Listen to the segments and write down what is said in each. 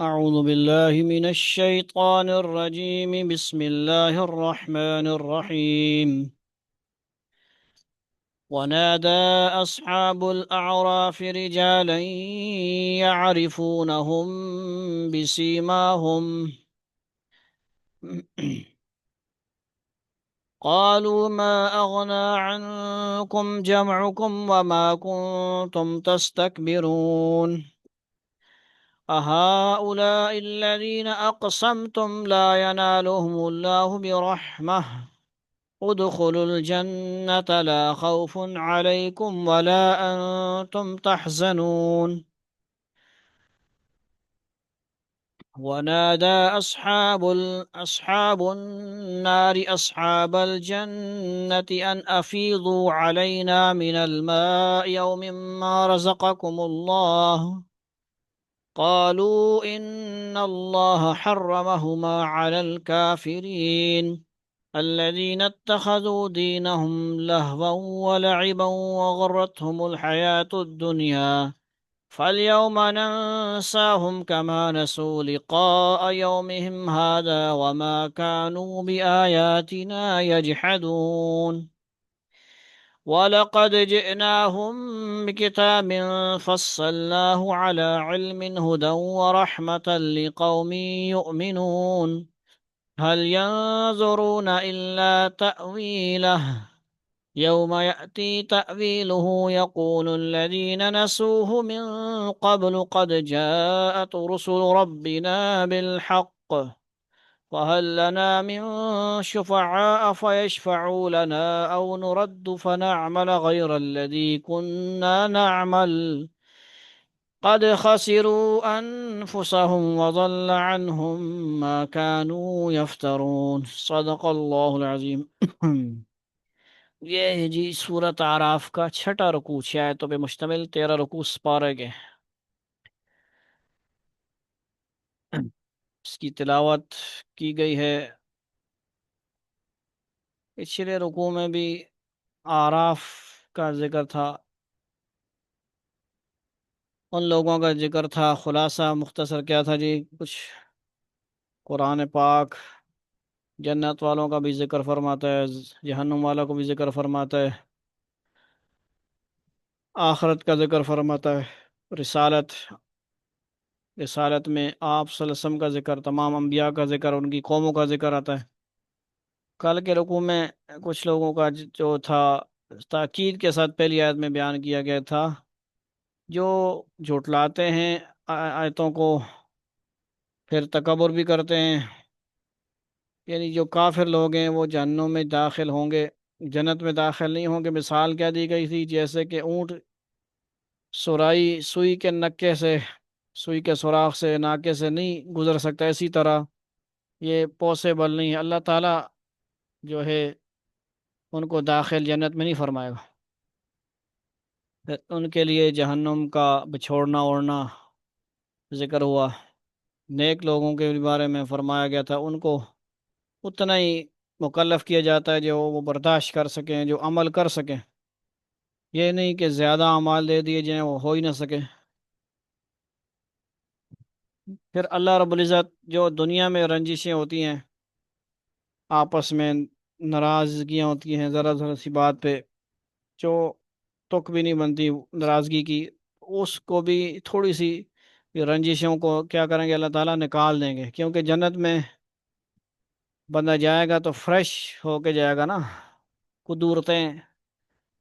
أعوذ بالله من الشيطان الرجيم. بسم الله الرحمن الرحيم. ونادى أصحاب الأعراف رجالا يعرفونهم بسيماهم. قالوا ما أغنى عنكم جمعكم وما كنتم تستكبرون. أهؤلاء الذين أقسمتم لا ينالهم الله برحمة. ادخلوا الجنة لا خوف عليكم ولا أنتم تحزنون. ونادى أصحاب أصحاب النار أصحاب الجنة أن أفيضوا علينا من الماء يوم ما رزقكم الله. قالوا إن الله حرمهما على الكافرين الذين اتخذوا دينهم لهوا ولعبا وغرتهم الحياة الدنيا فاليوم ننساهم كما نسوا لقاء يومهم هذا وما كانوا بآياتنا يجحدون ولقد جئناهم بكتاب فصلناه على علم هدى ورحمة لقوم يؤمنون. هل ينظرون إلا تأويله؟ يوم يأتي تأويله يقول الذين نسوه من قبل قد جاءت رسل ربنا بالحق فهل لنا من شفعاء فيشفعوا لنا أو نرد فنعمل غير الذي كنا نعمل؟ قد خسروا أنفسهم وضل عنهم ما كانوا يفترون. صدق الله العظيم. یہ جی صورت عراف کا چھٹا رکوع چھ آیتوں پہ مشتمل تیرہ رکوع سپارے گئے۔ اس کی تلاوت کی گئی ہے۔ پچھلے رکوع میں بھی آراف کا ذکر تھا۔ ان لوگوں کا ذکر تھا۔ خلاصہ مختصر کیا تھا جی؟ کچھ قرآن پاک جنت والوں کا بھی ذکر فرماتا ہے، جہنم والوں کو بھی ذکر فرماتا ہے۔ آخرت کا ذکر فرماتا ہے۔ رسالت رسالت میں آپ صلی اللہ علیہ وسلم کا ذکر، تمام انبیاء کا ذکر، ان کی قوموں کا ذکر آتا ہے۔ کل کے رقو میں کچھ لوگوں کا جو تھا، تاکید کے ساتھ پہلی آیت میں بیان کیا گیا تھا۔ جو جھٹلاتے ہیں آیتوں کو، پھر تکبر بھی کرتے ہیں۔ یعنی جو کافر لوگ ہیں، وہ جہنم میں داخل ہوں گے، جنت میں داخل نہیں ہوں گے۔ مثال کیا دی گئی تھی؟ جیسے کہ اونٹ سرائی سوئی کے نکے سے سوئی کے سوراخ سے، ناکے سے نہیں گزر سکتا اسی طرح۔ یہ پاسبل نہیں ہے۔ اللہ تعالیٰ جو ہے، ان کو داخل جنت میں نہیں فرمائے گا۔ ان کے لیے جہنم کا بچھوڑنا اوڑنا ذکر ہوا۔ نیک لوگوں کے بارے میں فرمایا گیا تھا۔ ان کو اتنا ہی مکلف کیا جاتا ہے جو وہ برداشت کر سکیں، جو عمل کر سکیں۔ یہ نہیں کہ زیادہ عمال دے دیے جائیں وہ ہو ہی نہ سکیں پھر اللہ رب العزت جو دنیا میں رنجشیں ہوتی ہیں، آپس میں ناراضگیاں ہوتی ہیں، ذرا ذرا سی بات پہ جو تک بھی نہیں بنتی ناراضگی کی، اس کو بھی تھوڑی سی رنجشوں کو کیا کریں گے، اللہ تعالیٰ نکال دیں گے۔ کیونکہ جنت میں بندہ جائے گا تو فریش ہو کے جائے گا نا۔ قدورتیں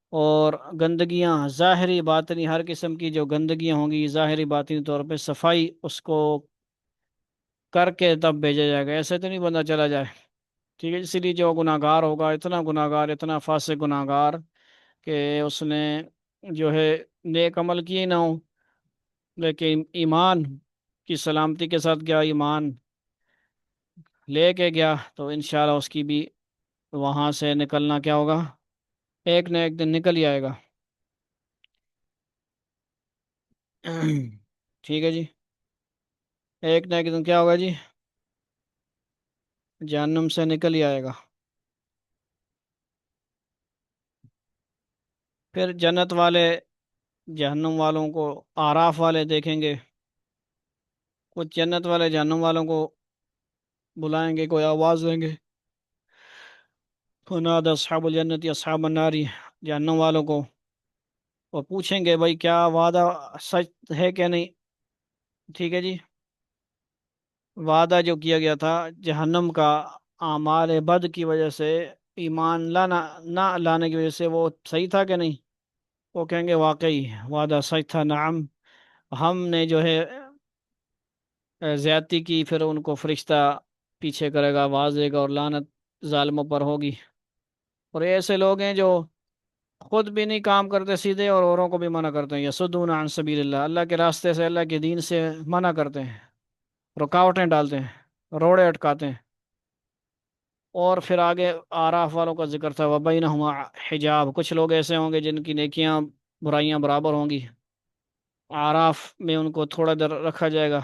اور گندگیاں، ظاہری باطنی ہر قسم کی جو گندگیاں ہوں گی، ظاہری باطنی طور پہ صفائی اس کو کر کے تب بھیجا جائے گا ایسے تو نہیں بندہ چلا جائے ٹھیک ہے اسی لیے جو گناہ گار ہوگا اتنا گناہ گار اتنا فاسق گناہ گار کہ اس نے جو ہے نیک عمل کیے نہ ہوں لیکن ایمان کی سلامتی کے ساتھ کیا ایمان لے کے گیا تو انشاءاللہ اس کی بھی وہاں سے نکلنا کیا ہوگا ایک نہ ایک دن نکل ہی آئے گا ٹھیک ہے جی ایک نہ ایک دن کیا ہوگا جی؟ جہنم سے نکل ہی آئے گا۔ پھر جنت والے جہنم والوں کو آراف والے دیکھیں گے۔ کچھ جنت والے جہنم والوں کو بلائیں گے، کوئی آواز دیں گے۔ فناد اصحاب الجنت یا اصحاب الناری جہنم والوں کو۔ اور پوچھیں گے بھائی کیا وعدہ سچ ہے کہ نہیں؟ ٹھیک ہے جی؟ وعدہ جو کیا گیا تھا، جہنم کا اعمال بد کی وجہ سے ایمان لانا، نہ لانے کی وجہ سے وہ صحیح تھا کہ نہیں؟ وہ کہیں گے واقعی وعدہ سچ تھا، نعم۔ ہم نے جو ہے، زیادتی کی، پھر ان کو فرشتہ پیچھے کرے گا آواز دے گا اور لانت ظالموں پر ہوگی۔ اور ایسے لوگ ہیں جو خود بھی نہیں کام کرتے سیدھے اور اوروں کو بھی منع کرتے ہیں۔ یسدون عن سبیل اللہ اللہ کے راستے سے، اللہ کے دین سے منع کرتے ہیں۔ رکاوٹیں ڈالتے ہیں، روڑے اٹکاتے ہیں۔ اور پھر آگے آراف والوں کا ذکر تھا وبینہما حجاب۔ کچھ لوگ ایسے ہوں گے جن کی نیکیاں برائیاں برابر ہوں گی۔ آراف میں ان کو تھوڑا دیر رکھا جائے گا۔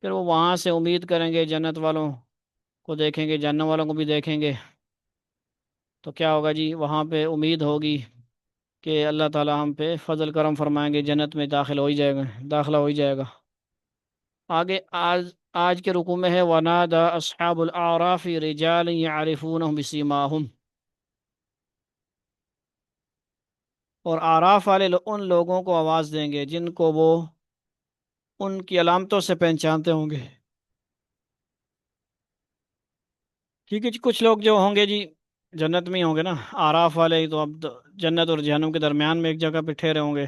پھر وہ وہاں سے امید کریں گے، جنت والوں کو دیکھیں گے جنت والوں کو بھی دیکھیں گے۔ تو کیا ہوگا جی؟ وہاں پہ امید ہوگی کہ اللہ تعالیٰ ہم پہ فضل کرم فرمائیں گے، جنت میں داخل ہو ہی جائے گا، داخلہ ہو ہی جائے گا۔ آگے آج آج کے رکو میں ہے ونادا اصحاب العراف رجال يعرفونهم بسیماہم اور آراف والے ان لوگوں کو آواز دیں گے جن کو وہ ان کی علامتوں سے پہچانتے ہوں گے۔ ٹھیک ہے جی کچھ لوگ جو ہوں گے جی جنت میں ہی ہوں گے نا۔ آراف والے تو اب جنت اور جہنم کے درمیان میں ایک جگہ پہ ٹھہرے ہوں گے۔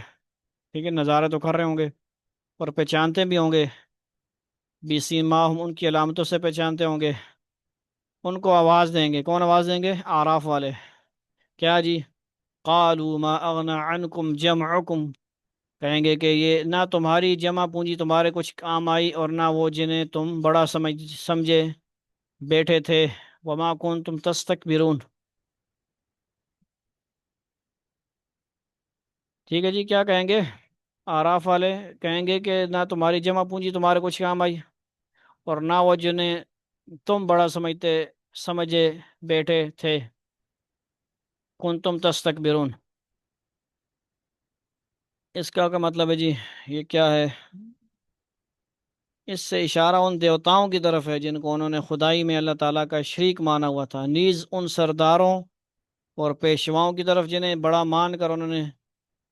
ٹھیک ہے، نظارے تو کر رہے ہوں گے اور پہچانتے بھی ہوں گے۔ بی سیماہم ان کی علامتوں سے پہچانتے ہوں گے۔ ان کو آواز دیں گے۔ کون آواز دیں گے؟ آراف والے۔ کیا جی؟ قالوا ما اغنا عنکم جمعکم کہیں گے کہ یہ نہ تمہاری جمع پونجی تمہارے کچھ کام آئی اور نہ وہ جنہیں تم بڑا سمجھ سمجھے بیٹھے تھے۔ وما کنتم تستکبرون ٹھیک ہے جی کیا کہیں گے؟ آراف والے کہیں گے کہ نہ تمہاری جمع پونجی، تمہارے کچھ کام آئی۔ اور نہ وہ جنہیں تم بڑا سمجھتے، سمجھے بیٹھے تھے۔ کن تم تستکبرون۔ اس کا کیا مطلب ہے جی؟ یہ کیا ہے؟ اس سے اشارہ ان دیوتاؤں کی طرف ہے جن کو انہوں نے خدائی میں اللہ تعالیٰ کا شریک مانا ہوا تھا۔ نیز ان سرداروں اور پیشواؤں کی طرف جنہیں بڑا مان کر انہوں نے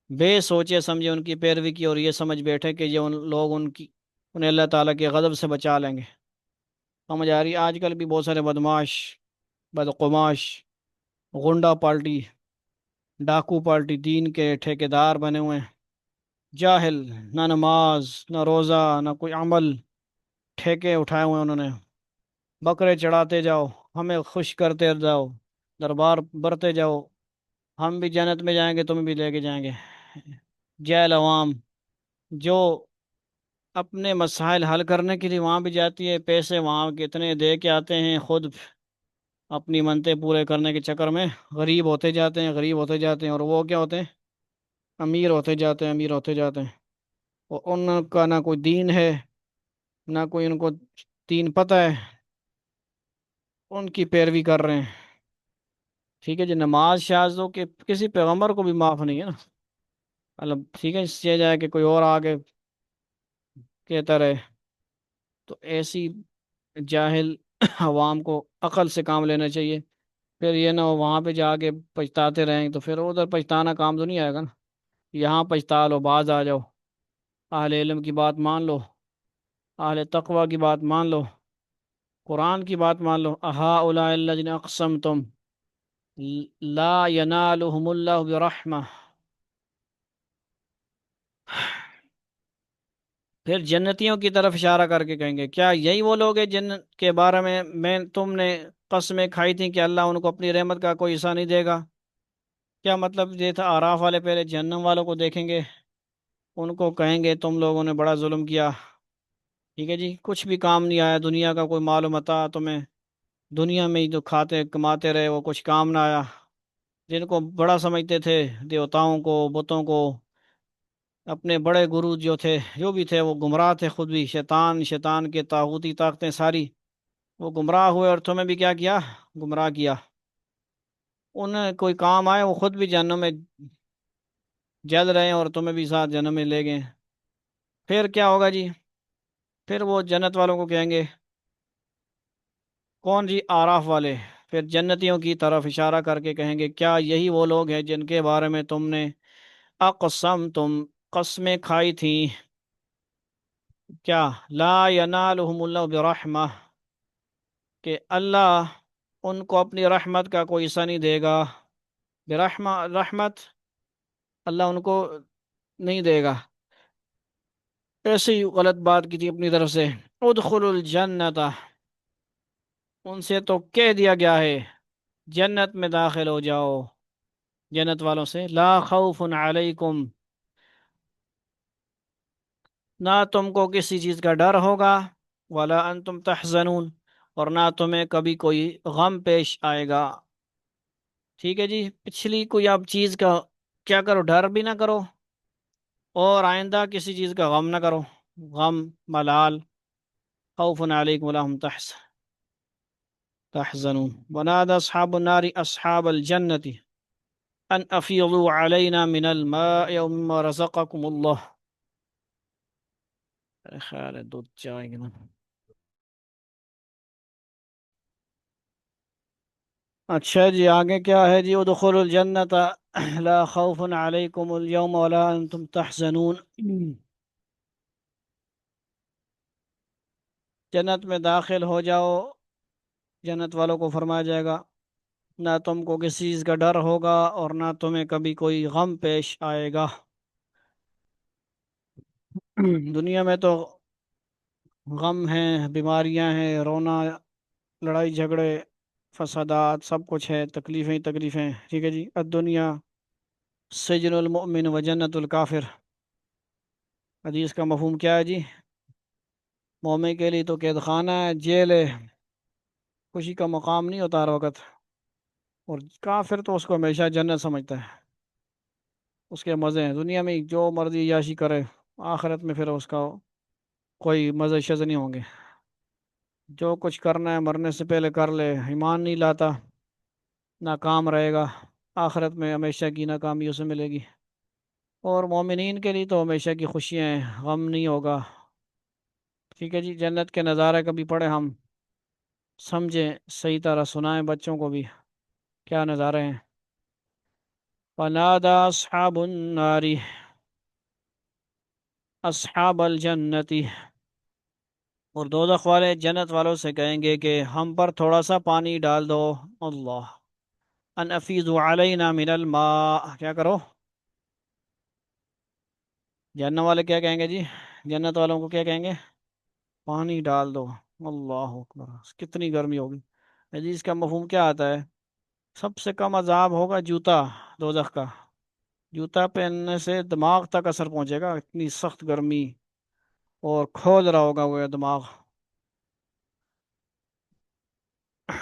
بے سوچے سمجھے ان کی پیروی کی اور یہ سمجھ بیٹھے کہ یہ ان لوگ ان کی، انہیں اللہ تعالیٰ کے غضب سے بچا لیں گے۔ سمجھ آ رہی آج کل بھی بہت سارے بدماش بدقماش، غنڈہ پارٹی ڈاکو پارٹی دین کے ٹھیکیدار بنے ہوئے ہیں۔ جاہل، نہ نماز، نہ روزہ، نہ کوئی عمل، ٹھیکے اٹھائے ہوئے انہوں نے۔ بکرے چڑھاتے جاؤ، ہمیں خوش کرتے جاؤ، دربار برتے جاؤ۔ ہم بھی جنت میں جائیں گے تمہیں بھی لے کے جائیں گے۔ جیل عوام، جو اپنے مسائل حل کرنے کے لیے وہاں بھی جاتی ہے، پیسے وہاں کتنے دے کے آتے ہیں، خود اپنی منتیں پورے کرنے کے چکر میں غریب ہوتے جاتے ہیں، غریب ہوتے جاتے ہیں، اور وہ کیا ہوتے ہیں؟ امیر ہوتے جاتے ہیں، امیر ہوتے جاتے ہیں۔ اور ان کا نہ کوئی دین ہے، نہ کوئی ان کو دین پتہ ہے۔ ان کی پیروی کر رہے ہیں۔ ٹھیک ہے جی نماز شازوں کے کسی پیغمبر کو بھی معاف نہیں ہے نا۔ مطلب ٹھیک ہے، اس سے جائے کہ کوئی اور آگے کہتا رہے۔ تو ایسی جاہل عوام کو عقل سے کام لینا چاہیے۔ پھر یہ نہ ہو وہاں پہ جا کے پچھتاتے رہیں تو پھر ادھر پچھتانا کام تو نہیں آئے گا نا۔ یہاں پچھتا لو، باز آ جاؤ۔ اہل علم کی بات مان لو، اہل تقوی کی بات مان لو، قرآن کی بات مان لو۔ احا الجن اقسم تم لا ینالہم اللہ برحمہ۔ پھر جنتیوں کی طرف اشارہ کر کے کہیں گے، کیا یہی وہ لوگ ہیں جن کے بارے میں میں تم نے قسمیں کھائی تھیں کہ اللہ ان کو اپنی رحمت کا کوئی حصہ نہیں دے گا؟ کیا مطلب یہ تھا آراف والے پہلے جہنم والوں کو دیکھیں گے؟ ان کو کہیں گے، تم لوگوں نے بڑا ظلم کیا ٹھیک ہے جی کچھ بھی کام نہیں آیا، دنیا کا کوئی معلوم تھا تمہیں۔ دنیا میں ہی جو کھاتے کماتے رہے، وہ کچھ کام نہ آیا۔ جن کو بڑا سمجھتے تھے، دیوتاؤں کو، بتوں کو اپنے بڑے گرو جو تھے، جو بھی تھے، وہ گمراہ تھے خود بھی۔ شیطان شیطان کے تاغوتی طاقتیں ساری۔ وہ گمراہ ہوئے اور تمہیں بھی کیا کیا؟ گمراہ کیا۔ انہیں کوئی کام آئے، وہ خود بھی جنم میں جل رہے ہیں اور تمہیں بھی ساتھ جنم میں لے گئے۔ پھر کیا ہوگا جی؟ پھر وہ جنت والوں کو کہیں گے، کون جی؟ آراف والے۔ پھر جنتیوں کی طرف اشارہ کر کے کہیں گے، کیا یہی وہ لوگ ہیں جن کے بارے میں تم نے اقسم تم قسمیں کھائی تھیں۔ کیا؟ لا ینالہم اللہ برحمہ، کہ اللہ ان کو اپنی رحمت کا کوئی حصہ نہیں دے گا۔ برحمہ، رحمت اللہ ان کو نہیں دے گا۔ ایسے ہی غلط بات کی تھی اپنی طرف سے۔ ادخل الجنت ان سے تو کہہ دیا گیا ہے، جنت میں داخل ہو جاؤ، جنت والوں سے۔ لا خوف علیکم۔ نہ تم کو کسی چیز کا ڈر ہوگا، ولا انتم تحزنون، اور نہ تمہیں کبھی کوئی غم پیش آئے گا۔ ٹھیک ہے جی پچھلی کوئی آپ چیز کا کیا کرو، ڈر بھی نہ کرو، اور آئندہ کسی چیز کا غم نہ کرو۔ غم، ملال، خوف علیکم ولا هم تحس تحزنون۔ ونادى اصحاب النار اصحاب الجنة ان افیضوا علینا من الماء مما رزقکم اللہ میرے خیال ہے دودھ جائے گا نا اچھا جی آگے کیا ہے جی ادخلوا الجنت لا خوف علیکم اليوم ولا انتم تحزنون. جنت میں داخل ہو جاؤ. جنت والوں کو فرمایا جائے گا، نہ تم کو کسی چیز کا ڈر ہوگا اور نہ تمہیں کبھی کوئی غم پیش آئے گا۔ دنیا میں تو غم ہیں، بیماریاں ہیں، رونا، لڑائی جھگڑے، فسادات، سب کچھ ہے، تکلیفیں تکلیفیں ٹھیک ہے جی الدنیا سجن المؤمن و جنت الکافر۔ حدیث کا مفہوم کیا ہے جی؟ مومن کے لیے تو قید خانہ ہے، جیل ہے، خوشی کا مقام نہیں ہوتا ہر وقت۔ اور کافر تو اس کو ہمیشہ جنت سمجھتا ہے۔ اس کے مزے ہیں، دنیا میں جو مرضی یاشی کرے۔ آخرت میں پھر اس کا کوئی مزے شز نہیں ہوں گے۔ جو کچھ کرنا ہے مرنے سے پہلے کر لے، ایمان نہیں لاتا، ناکام رہے گا۔ آخرت میں ہمیشہ کی ناکامی اسے ملے گی۔ اور مومنین کے لیے تو ہمیشہ کی خوشیاں ہیں، غم نہیں ہوگا۔ ٹھیک ہے جی جنت کے نظارے کبھی پڑھے ہم۔ سمجھیں، صحیح طرح سنائیں بچوں کو بھی۔ کیا نظارے ہیں؟ فنادى اصحاب النار اصحاب الجنتی اور دوزخ والے جنت والوں سے کہیں گے کہ ہم پر تھوڑا سا پانی ڈال دو۔ اللہ۔ ان افیض علینا من الماء۔ کیا کرو؟ جنت والے کیا کہیں گے جی؟ جنت والوں کو کیا کہیں گے؟ پانی ڈال دو۔ اللہ اکبر۔ کتنی گرمی ہوگی۔ حدیث کا مفہوم کیا آتا ہے؟ سب سے کم عذاب ہوگا جوتا، دوزخ کا۔ جوتا پہننے سے دماغ تک اثر پہنچے گا، اتنی سخت گرمی، اور کھول رہا ہوگا وہ دماغ۔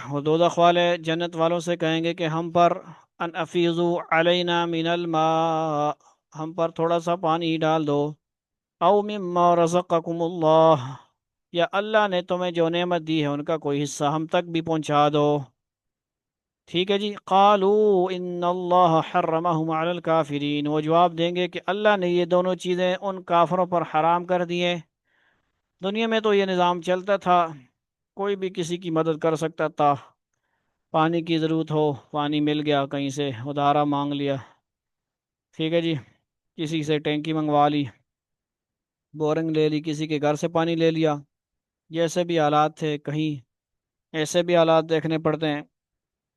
وہ دوزخ والے جنت والوں سے کہیں گے کہ ہم پر ان افیضو علینا من الماء، ہم پر تھوڑا سا پانی ڈال دو۔ او مما رزقکم اللہ، یا اللہ نے تمہیں جو نعمت دی ہے ان کا کوئی حصہ ہم تک بھی پہنچا دو۔ ٹھیک ہے جی۔ قالو ان اللہ حرمہم علی الکافرین۔ وہ جواب دیں گے کہ اللہ نے یہ دونوں چیزیں ان کافروں پر حرام کر دیے دنیا میں تو یہ نظام چلتا تھا۔ کوئی بھی کسی کی مدد کر سکتا تھا۔ پانی کی ضرورت ہو، پانی مل گیا کہیں سے، ادارہ مانگ لیا۔ ٹھیک ہے جی۔ کسی سے ٹینکی منگوا لی، بورنگ لے لی، کسی کے گھر سے پانی لے لیا۔ جیسے بھی حالات تھے، کہیں ایسے بھی حالات دیکھنے پڑتے ہیں۔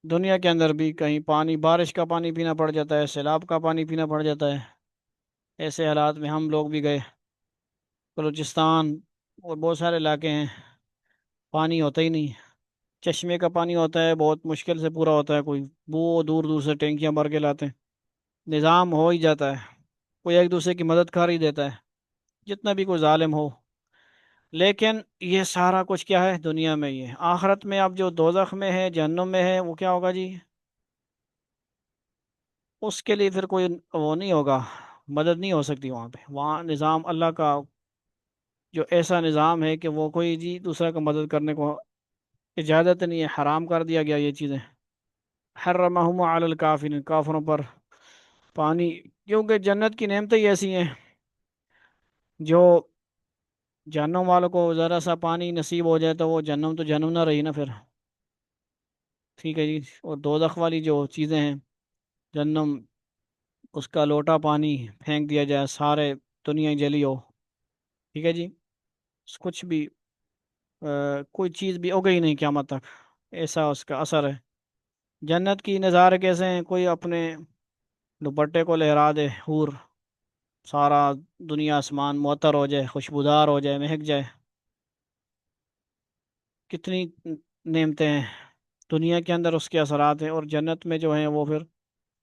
دنیا کے اندر بھی کہیں پانی، بارش کا پانی پینا پڑ جاتا ہے، سیلاب کا پانی پینا پڑ جاتا ہے۔ ایسے حالات میں ہم لوگ بھی گئے۔ بلوچستان اور بہت سارے علاقے ہیں۔ پانی ہوتا ہی نہیں۔ چشمے کا پانی ہوتا ہے، بہت مشکل سے پورا ہوتا ہے۔ کوئی وہ دور دور سے ٹینکیاں بھر کے لاتے ہیں۔ نظام ہو ہی جاتا ہے۔ کوئی ایک دوسرے کی مدد کر ہی دیتا ہے۔ جتنا بھی کوئی ظالم ہو لیکن یہ سارا کچھ کیا ہے دنیا میں یہ آخرت میں اب جو دوزخ میں ہے جہنم میں ہے وہ کیا ہوگا جی؟ اس کے لیے پھر کوئی وہ نہیں ہوگا، مدد نہیں ہو سکتی وہاں پہ۔ وہاں نظام اللہ کا جو ایسا نظام ہے کہ وہ کوئی جی دوسرا کا مدد کرنے کو اجازت نہیں ہے، حرام کر دیا گیا یہ چیزیں۔ حرمہم علی الکافرین، کافروں پر پانی، کیونکہ جنت کی نعمتیں ہی ایسی ہیں جو جہنم والوں کو ذرا سا پانی نصیب ہو جائے تو وہ جہنم تو جہنم نہ رہی نا پھر۔ ٹھیک ہے جی اور دوزخ والی جو چیزیں ہیں، جہنم، اس کا لوٹا پانی پھینک دیا جائے، سارے دنیا جلی ہو۔ ٹھیک ہے جی کچھ بھی کوئی چیز بھی اگئی نہیں قیامت تک، ایسا اس کا اثر ہے۔ جنت کی نظارے کیسے ہیں؟ کوئی اپنے دوپٹے کو لہرا دے، حور۔ سارا دنیا آسمان معطر ہو جائے، خوشبودار ہو جائے، مہک جائے۔ کتنی نعمتیں ہیں۔ دنیا کے اندر اس کے اثرات ہیں اور جنت میں جو ہیں وہ پھر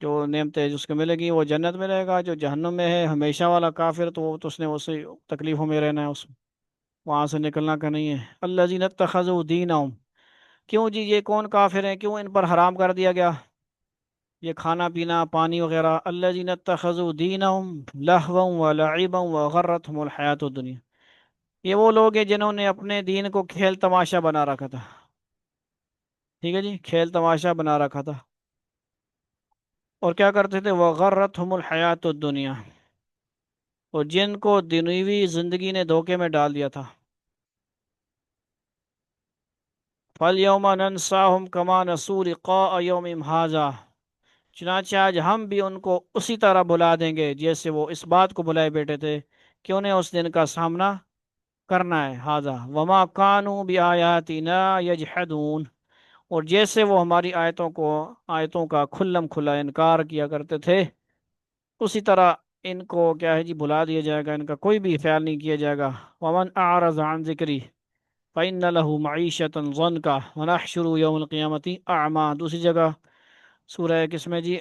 جو نعمتیں جس کو ملے گی وہ جنت میں رہے گا، جو جہنم میں ہے، ہمیشہ والا کافر، تو وہ تو اس نے اسی تکلیفوں میں رہنا ہے، اس وہاں سے نکلنا کا نہیں ہے۔ اللہ زینت تخذ الدین کیوں جی؟ یہ کون کافر ہیں؟ کیوں ان پر حرام کر دیا گیا؟ یہ کھانا پینا، پانی وغیرہ، اللہ جی زینت تخذ الدین لہو و لعب و غرتهم الحیات الدنیا۔ یہ وہ لوگ ہیں جنہوں نے اپنے دین کو کھیل تماشا بنا رکھا تھا۔ ٹھیک ہے جی کھیل تماشا بنا رکھا تھا۔ اور کیا کرتے تھے؟ وہ غرتهم الحیات الدنیا۔ اور جن کو دنوی زندگی نے دھوکے میں ڈال دیا تھا۔ فَالْيَوْمَ نَنْسَاهُمْ كَمَا نَسُوا لِقَاءَ يَوْمِهِمْ هَذَا۔ چنانچہ آج ہم بھی ان کو اسی طرح بلا دیں گے جیسے وہ اس بات کو بلائے بیٹھے تھے کہ انہیں اس دن کا سامنا کرنا ہے۔ حاضہ وما كانوا بآياتنا يجحدون اور جیسے وہ ہماری آیتوں کو، آیتوں کا کھلم کھلا انکار کیا کرتے تھے، اسی طرح ان کو کیا ہے جی بلا دیا جائے گا۔ ان کا کوئی بھی خیال نہیں کیا جائے گا۔ ومن اعرض عن ذکری، فَإِنَّ لَهُ مَعِيشَةً ضَنْكَ وَنَحْشُرُ يَوْمَ الْقِيَامَةِ اعما دوسری جگہ سورہ کس میں جی؟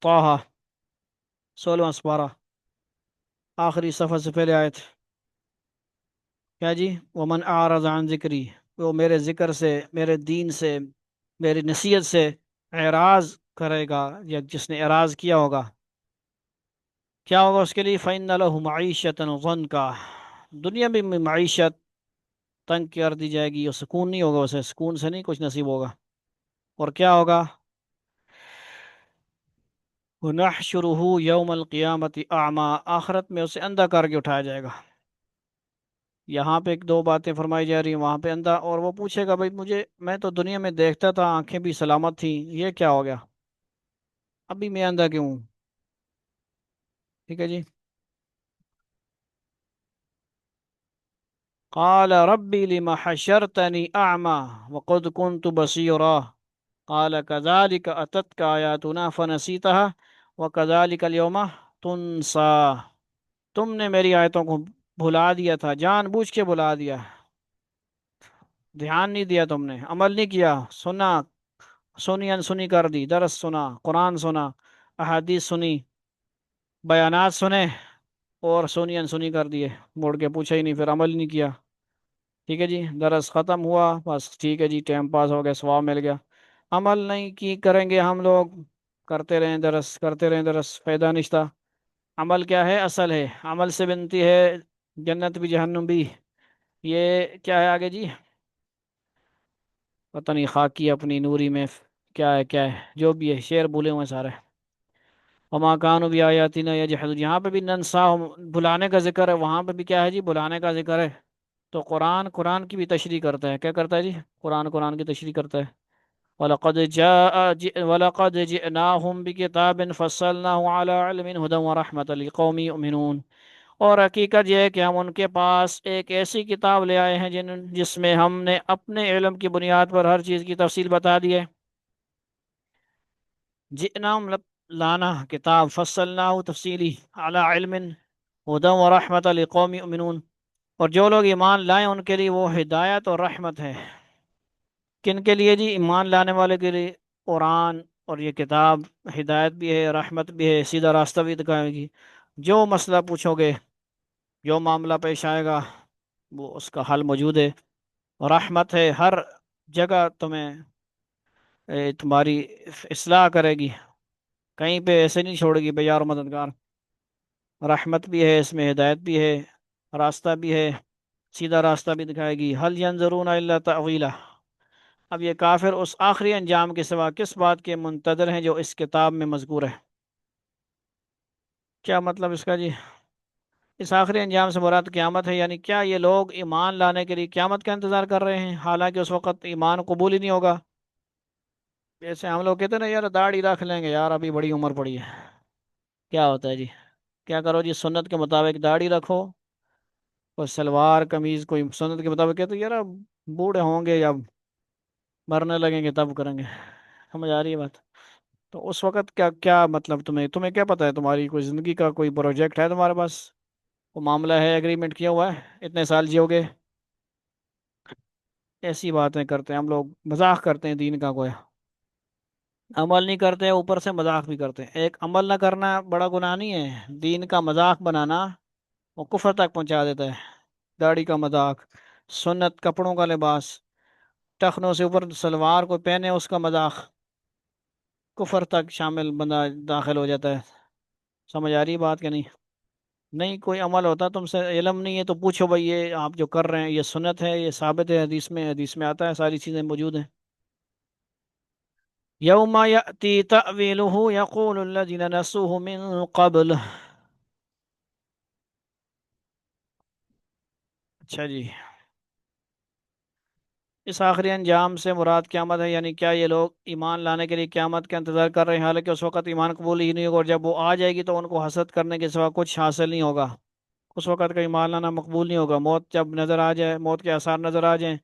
طه سولہواں سپارہ آخری صفحہ سے پہلے آیت۔ کیا جی؟ ومن اعرض عن ذکری وہ میرے ذکر سے، میرے دین سے، میری نصیحت سے اعراض کرے گا یا جس نے اعراض کیا ہوگا۔ کیا ہوگا اس کے لیے؟ فَإِنَّ لَهُ مَعِيشَةً ضَنْكَ دنیا میں معیشت تنگ کر دی جائے گی اور سکون نہیں ہوگا، اسے سکون سے نہیں کچھ نصیب ہوگا۔ اور کیا ہوگا؟ وَنَحْشُرُهُ يَوْمَ الْقِيَامَةِ اعما، آخرت میں اسے اندھا کر کے اٹھایا جائے گا۔ یہاں پہ ایک دو باتیں فرمائی جا رہی ہیں، وہاں پہ اندھا، اور وہ پوچھے گا، بھائی، مجھے، میں تو دنیا میں دیکھتا تھا، آنکھیں بھی سلامت تھیں، یہ کیا ہو گیا؟ ابھی میں اندھا کیوں ہوں؟ ٹھیک ہے جی۔ قال ربي لما حشرتني أعمى وقد كنت بصيرا قال كذلك أتتك آياتنا فنسيتها وكذلك اليوم تنسى۔ تم نے میری آیتوں کو بھلا دیا تھا، جان بوجھ کے بھلا دیا۔ دھیان نہیں دیا تم نے، عمل نہیں کیا۔ سنا سنی انسنی کر دی، درس سنا، قرآن سنا، احادیث سنی، بیانات سنے اور سونی انسونی کر دیے۔ موڑ کے پوچھا ہی نہیں، پھر عمل نہیں کیا۔ ٹھیک ہے جی درس ختم ہوا، بس ٹھیک ہے جی ٹائم پاس ہو گیا سواب مل گیا۔ عمل نہیں کی کریں گے ہم لوگ۔ کرتے رہیں درس، کرتے رہیں درس، فائدہ نشتہ۔ عمل کیا ہے؟ اصل ہے۔ عمل سے بنتی ہے، جنت بھی جہنم بھی۔ یہ کیا ہے آگے جی؟ پتہ نہیں، خاکی اپنی نوری میں کیا ہے کیا ہے؟ جو بھی ہے، شعر بولے ہوئے سارے۔ وما کانو بھی آیاتی نہ یجحدون۔ یہاں پہ بھی ننسا بلانے کا ذکر ہے۔ وہاں پہ بھی کیا ہے جی؟ بلانے کا ذکر ہے۔ تو قرآن قرآن کی بھی تشریح کرتا ہے۔ کیا کرتا ہے جی؟ قرآن قرآن کی تشریح کرتا ہے۔ وَلَقَدْ جَاءَ وَلَقَدْ جِئْنَاهُمْ بِكِتَابٍ فَصَّلْنَاهُ عَلَى عِلْمٍ هُدًى وَرَحْمَةً لِقَوْمٍ يُؤْمِنُونَ۔ اور حقیقت یہ ہے کہ ہم ان کے پاس ایک ایسی کتاب لے آئے ہیں جن جس میں ہم نے اپنے علم کی بنیاد پر ہر چیز کی تفصیل بتا دی ہے۔ جئنا لانا کتاب فصلنا تفصیلی اعلیٰ علم ہدم و رحمت علی قومی امنون اور جو لوگ ایمان لائیں ان کے لیے وہ ہدایت اور رحمت ہے۔ کن کے لیے جی ایمان لانے والے کے لیے قرآن اور یہ کتاب ہدایت بھی ہے، رحمت بھی ہے، سیدھا راستہ بھی دکھائے گی۔ جو مسئلہ پوچھو گے، جو معاملہ پیش آئے گا، وہ اس کا حل موجود ہے۔ رحمت ہے، ہر جگہ تمہیں تمہاری اصلاح کرے گی۔ کہیں پہ ایسے نہیں چھوڑے گی بیار مددگار۔ رحمت بھی ہے، اس میں ہدایت بھی ہے، راستہ بھی ہے، سیدھا راستہ بھی دکھائے گی۔ حل ینظرون اللہ تعویلہ اب یہ کافر اس آخری انجام کے سوا کس بات کے منتظر ہیں جو اس کتاب میں مذکور ہے؟ کیا مطلب اس کا جی؟ اس آخری انجام سے مراد قیامت ہے یعنی کیا یہ لوگ ایمان لانے کے لیے قیامت کا انتظار کر رہے ہیں؟ حالانکہ اس وقت ایمان قبول ہی نہیں ہوگا۔ جیسے ہم لوگ کہتے ہیں نا، یار داڑھی رکھ لیں گے، یار ابھی بڑی عمر پڑی ہے۔ کیا ہوتا ہے جی؟ کیا کرو جی؟ سنت کے مطابق داڑھی رکھو۔ کوئی سلوار، قمیض، کوئی سنت کے مطابق کہتے یار بوڑھے ہوں گے یا مرنے لگیں گے تب کریں گے۔ سمجھ آ رہی ہے بات؟ تو اس وقت کیا کیا مطلب تمہیں تمہیں کیا پتہ ہے؟ تمہاری کوئی زندگی کا کوئی پروجیکٹ ہے تمہارے پاس؟ وہ معاملہ ہے اگریمنٹ کیا ہوا ہے؟ اتنے سال جیو گے۔ ایسی باتیں کرتے ہیں ہم لوگ، مذاق کرتے ہیں دین کا گویا۔ عمل نہیں کرتے، اوپر سے مذاق بھی کرتے ہیں۔ ایک عمل نہ کرنا بڑا گناہ نہیں ہے۔ دین کا مذاق بنانا وہ کفر تک پہنچا دیتا ہے۔ داڑھی کا مذاق، سنت کپڑوں کا لباس ٹخنوں سے اوپر سلوار کو پہنے اس کا مذاق کفر تک شامل بندہ داخل ہو جاتا ہے۔ سمجھ آ رہی بات کہ نہیں؟ نہیں، کوئی عمل ہوتا، تم سے علم نہیں ہے تو پوچھو بھائی، یہ آپ جو کر رہے ہیں، یہ سنت ہے، یہ ثابت ہے حدیث میں حدیث میں آتا ہے، ساری چیزیں موجود ہیں۔ یوم یأتی تأویلہ یقول الذین نسوہ من قبل۔ اچھا جی۔ اس آخری انجام سے مراد قیامت ہے؟ یعنی کیا یہ لوگ ایمان لانے کے لیے قیامت کا انتظار کر رہے ہیں؟ حالانکہ اس وقت ایمان قبول ہی نہیں ہوگا اور جب وہ آ جائے گی تو ان کو حسد کرنے کے سوا کچھ حاصل نہیں ہوگا۔ اس وقت کا ایمان لانا مقبول نہیں ہوگا۔ موت جب نظر آ جائے، موت کے آثار نظر آ جائیں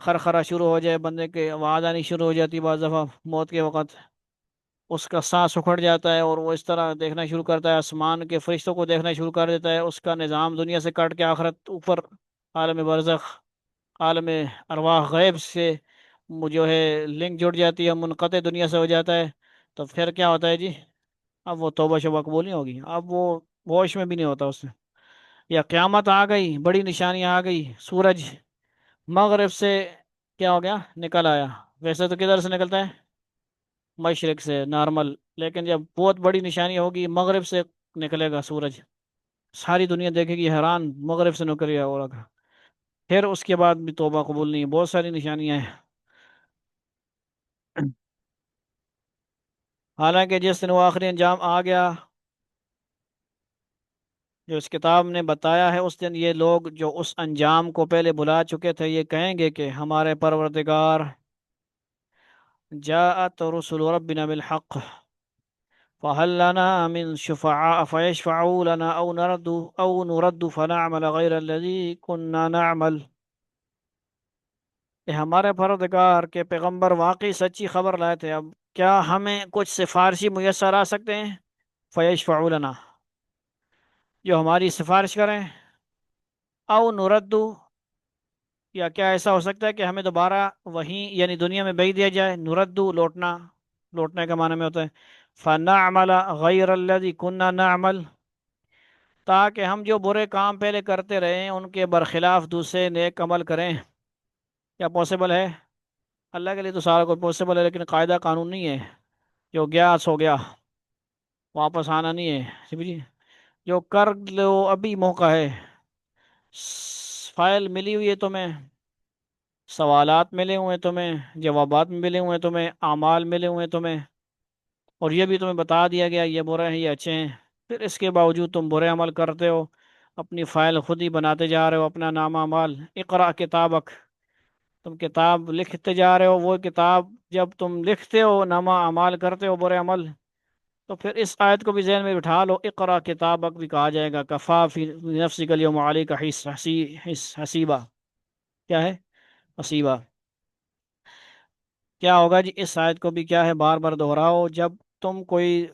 خرخرا شروع ہو جائے، بندے کے آواز آنی شروع ہو جاتی بعض دفعہ موت کے وقت، اس کا سانس اکھڑ جاتا ہے اور وہ اس طرح دیکھنا شروع کرتا ہے، آسمان کے فرشتوں کو دیکھنا شروع کر دیتا ہے، اس کا نظام دنیا سے کٹ کے آخرت اوپر عالم برزخ عالم ارواح غیب سے جو ہے لنک جڑ جاتی ہے، منقطع دنیا سے ہو جاتا ہے۔ تو پھر کیا ہوتا ہے جی؟ اب وہ توبہ شبہ قبول نہیں ہوگی۔ اب وہ ہوش میں بھی نہیں ہوتا اس سے یا قیامت آ گئی، بڑی نشانی آ گئی، سورج مغرب سے کیا ہو گیا؟ نکل آیا۔ ویسے تو کدھر سے نکلتا ہے؟ مشرق سے، نارمل۔ لیکن جب بہت بڑی نشانی ہوگی، مغرب سے نکلے گا سورج۔ ساری دنیا دیکھے گی، حیران، مغرب سے نکل گیا اور پھر اس کے بعد بھی توبہ قبول نہیں، بہت ساری نشانیاں ہیں۔ حالانکہ جس دن وہ آخری انجام آ گیا، جو اس کتاب نے بتایا ہے، اس دن یہ لوگ جو اس انجام کو پہلے بلا چکے تھے، یہ کہیں گے کہ ہمارے پروردگار جاءت رسول ربنا بالحق۔ فهل لنا من شفعاء فيشفعوا لنا او نرد او نرد فنعمل غير الذي كنا نعمل؟ کہ ہمارے پروردگار کے پیغمبر واقعی سچی خبر لائے تھے۔ اب کیا ہمیں کچھ سفارشی میسر آ سکتے ہیں؟ فیشفعوا لنا۔ جو ہماری سفارش کریں۔ او نردو یا کیا ایسا ہو سکتا ہے کہ ہمیں دوبارہ وہیں یعنی دنیا میں بھیج دیا جائے؟ نردو لوٹنا۔ لوٹنے کا معنی میں ہوتا ہے۔ فنا عمل غیر اللہ کنہ نہ عمل تاکہ ہم جو برے کام پہلے کرتے رہیں، ان کے برخلاف دوسرے نیک عمل کریں۔ کیا پاسبل ہے؟ اللہ کے لیے تو سارا کوئی پاسبل ہے، لیکن قاعدہ قانون نہیں ہے۔ جو گیا سو گیا۔ واپس آنا نہیں ہے۔ سمجھیے جو کر لو، ابھی موقع ہے۔ فائل ملی ہوئی ہے تمہیں۔ سوالات ملے ہوئے تمہیں۔ جوابات ملے ہوئے تمہیں۔ اعمال ملے ہوئے تمہیں۔ اور یہ بھی تمہیں بتا دیا گیا یہ برے ہیں یہ اچھے ہیں۔ پھر اس کے باوجود تم برے عمل کرتے ہو، اپنی فائل خود ہی بناتے جا رہے ہو، اپنا نام اعمال اقرا کتابک۔ تم کتاب لکھتے جا رہے ہو، وہ کتاب جب تم لکھتے ہو نامہ اعمال کرتے ہو برے عمل، تو پھر اس آیت کو بھی ذہن میں بٹھا لو اقرا کتابک بھی کہا جائے گا، کفا فی نفسی گلی علی کا حسیبہ کیا ہے؟ حسیبہ کیا ہوگا جی؟ اس آیت کو بھی کیا ہے؟ بار بار دہراؤ، جب تم کوئی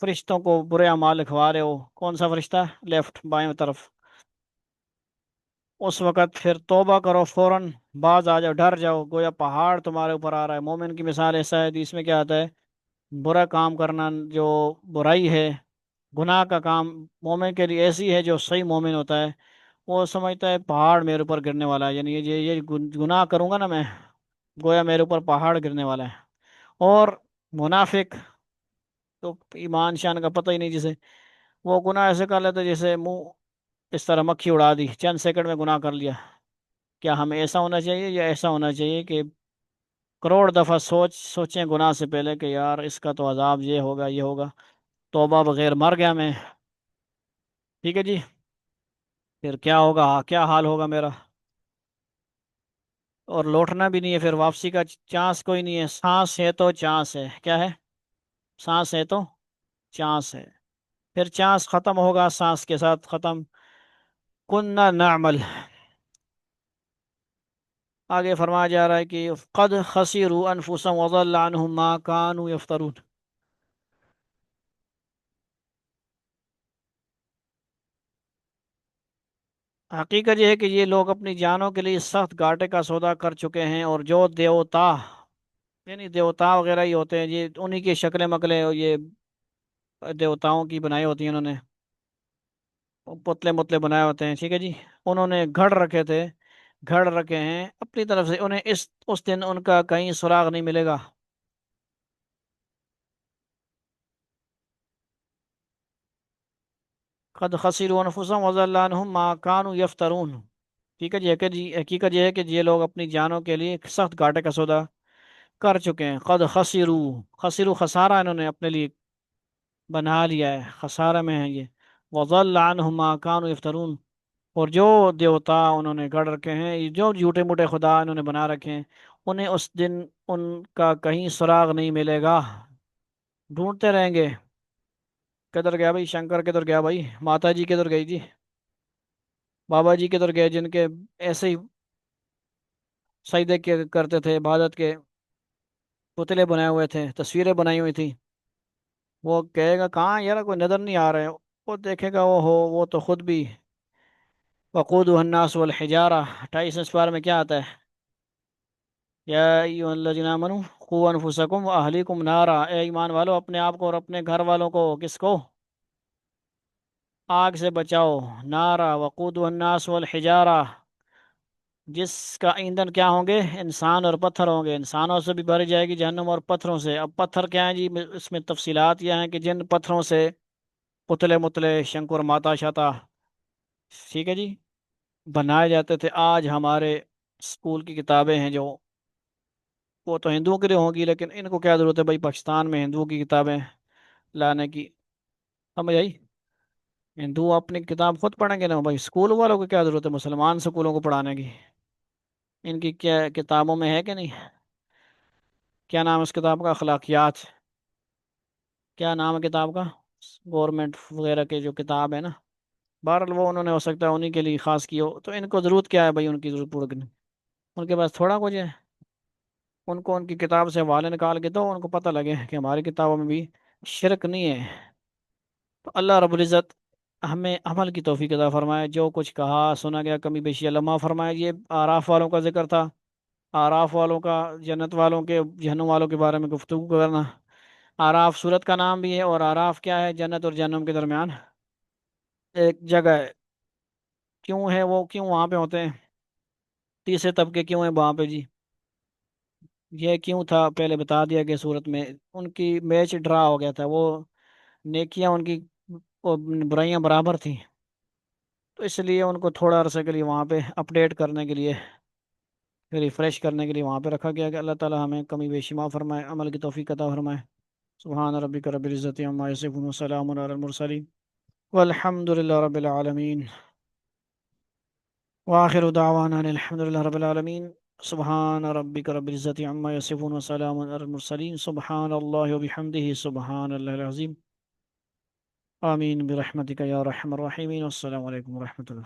فرشتوں کو برے اعمال لکھوا رہے ہو؟ کون سا فرشتہ؟ لیفٹ، بائیں طرف۔ اس وقت پھر توبہ کرو فوراً بعض آ جاؤ، ڈر جاؤ۔ گویا پہاڑ تمہارے اوپر آ رہا ہے۔ مومن کی مثال ایسا ہے اس میں کیا آتا ہے؟ برا کام کرنا جو برائی ہے، گناہ کا کام مومن کے لیے ایسی ہے جو صحیح مومن ہوتا ہے۔ وہ سمجھتا ہے، پہاڑ میرے اوپر گرنے والا ہے۔ یعنی یہ یہ گناہ کروں گا نا میں، گویا میرے اوپر پہاڑ گرنے والا ہے۔ اور منافق تو ایمان شان کا پتہ ہی نہیں جسے۔ وہ گناہ ایسے کر لیتے جیسے منہ اس طرح مکھی اڑا دی، چند سیکنڈ میں گناہ کر لیا۔ کیا ہمیں ایسا ہونا چاہیے یا ایسا ہونا چاہیے کہ کروڑ دفعہ سوچ، سوچیں گناہ سے پہلے کہ یار اس کا تو عذاب یہ ہوگا یہ ہوگا۔ توبہ بغیر مر گیا میں۔ ٹھیک ہے جی۔ پھر کیا ہوگا؟ کیا حال ہوگا میرا؟ اور لوٹنا بھی نہیں ہے، پھر واپسی کا چانس کوئی نہیں ہے۔ سانس ہے تو چانس ہے۔ کیا ہے؟ سانس ہے تو چانس ہے۔ پھر چانس ختم ہوگا، سانس کے ساتھ ختم۔ کننا نعمل۔ آگے فرمایا جا رہا ہے کہ قد خسروا انفسهم وضل عنهم ما كانوا يفترون حقیقت یہ ہے کہ یہ لوگ اپنی جانوں کے لیے سخت گھاٹے کا سودا کر چکے ہیں اور جو دیوتا یعنی دیوتا وغیرہ ہی ہوتے ہیں، یہ انہی کی شکلیں مکلیں اور یہ دیوتاؤں کی بنائی ہوتی ہیں انہوں نے۔ پتلے متلے بنائے ہوتے ہیں، ٹھیک ہے جی؟ انہوں نے گھڑ رکھے تھے، گھڑ رکھے ہیں۔ اپنی طرف سے انہیں اس اس دن ان کا کہیں سراغ نہیں ملے گا۔ قد خسروا انفسهم وضل عنهم ما كانوا يفترون۔ ٹھیک ہے جی؟, جی حقیقت یہ ہے کہ یہ لوگ اپنی جانوں کے لیے سخت گھاٹے کا سودا کر چکے ہیں۔ قد خسروا۔ خسروا خسارہ انہوں نے اپنے لیے بنا لیا ہے۔ خسارہ میں ہے یہ۔ وضل عنهم ما كانوا يفترون۔ اور جو دیوتا انہوں نے گڑھ رکھے ہیں، جو جھوٹے موٹے خدا انہوں نے بنا رکھے ہیں، انہیں اس دن ان کا کہیں سراغ نہیں ملے گا۔ ڈھونڈتے رہیں گے۔ کدھر گیا بھائی؟ شنکر کدھر گیا بھائی؟ ماتا جی کدھر گئی جی؟ بابا جی کدھر گئے جن کے ایسے ہی سجدے کے کرتے تھے، عبادت کے پتلے بنائے ہوئے تھے، تصویریں بنائی ہوئی تھیں وہ کہے گا، کہاں یار، کوئی نظر نہیں آ رہے وہ دیکھے گا وہ ہو وہ تو خود بھی وقود الناس والحجارہ اٹھائیس اسپار میں کیا آتا ہے؟ یا ایوہ انفسکم و اہلیکم نارا۔ اے ایمان والو، اپنے آپ کو اور اپنے گھر والوں کو کس کو؟ آگ سے بچاؤ۔ نارا وقود الناس والحجارہ جس کا ایندھن کیا ہوں گے؟ انسان اور پتھر ہوں گے۔ انسانوں سے بھی بھری جائے گی جہنم اور پتھروں سے۔ اب پتھر کیا ہیں جی؟ اس میں تفصیلات یہ ہیں کہ جن پتھروں سے پتلے متلے شنکر، ماتا، شاتا ٹھیک ہے جی؟ بنائے جاتے تھے۔ آج ہمارے اسکول کی کتابیں ہیں جو وہ تو ہندوؤں کے لیے ہوں گی، لیکن ان کو کیا ضرورت ہے بھائی؟ پاکستان میں ہندوؤں کی کتابیں لانے کی۔ سمجھ آئی؟ ہندو اپنی کتاب خود پڑھیں گے نا بھائی؟ اسکول والوں کو کیا ضرورت ہے مسلمان اسکولوں کو پڑھانے کی؟ ان کی کیا کتابوں میں ہے کہ نہیں؟ کیا نام ہے اس کتاب کا؟ اخلاقیات۔ کیا نام ہے کتاب کا؟ گورنمنٹ وغیرہ کے جو کتاب ہے نا۔ بہرحال وہ انہوں نے ہو سکتا ہے انہیں کے لیے خاص کی ہو۔ تو ان کو ضرورت کیا ہے بھائی ان کی ضرورت پورا کرنے؟ ان کے پاس تھوڑا کچھ ہے۔ ان کو ان کی کتاب سے حوالے نکال کے تو ان کو پتہ لگے کہ ہماری کتابوں میں بھی شرک نہیں ہے۔ تو اللہ رب العزت ہمیں عمل کی توفیق عطا فرمائے۔ جو کچھ کہا، سنا گیا، کمی بیشی علماء فرمائے۔ یہ آراف والوں کا ذکر تھا۔ آراف والوں کا، جنت والوں کے، جہنم والوں کے بارے میں گفتگو کرنا۔ آراف صورت کا نام بھی ہے اور آراف کیا ہے؟ جنت اور جہنم کے درمیان ایک جگہ ہے۔ کیوں ہے وہ؟ کیوں وہاں پہ ہوتے ہیں؟ تیسرے طبقے کیوں ہیں وہاں پہ؟ جی یہ کیوں تھا؟ پہلے بتا دیا گیا صورت میں۔ ان کی میچ ڈرا ہو گیا تھا۔ وہ نیکیاں ان کی برائیاں برابر تھیں۔ تو اس لیے ان کو تھوڑا عرصے کے لیے وہاں پہ اپڈیٹ کرنے کے لیے ریفریش کرنے کے لیے وہاں پہ رکھا گیا کہ اللہ تعالی ہمیں کمی بیشی معاف فرمائے، عمل کی توفیق عطا فرمائے۔ سبحان ربک رب العزت عما یصفون وسلام علی المرسلین۔ والحمد للہ رب العالمین۔ وآخر دعوانا الحمد للہ رب العالمین۔ سبحان ربک رب العزت عما یصفون وسلام علی المرسلین۔ سبحان اللہ وبحمدہ، سبحان اللہ العظیم۔ آمين برحمتك يا أرحم الراحمين. والسلام عليكم ورحمة الله.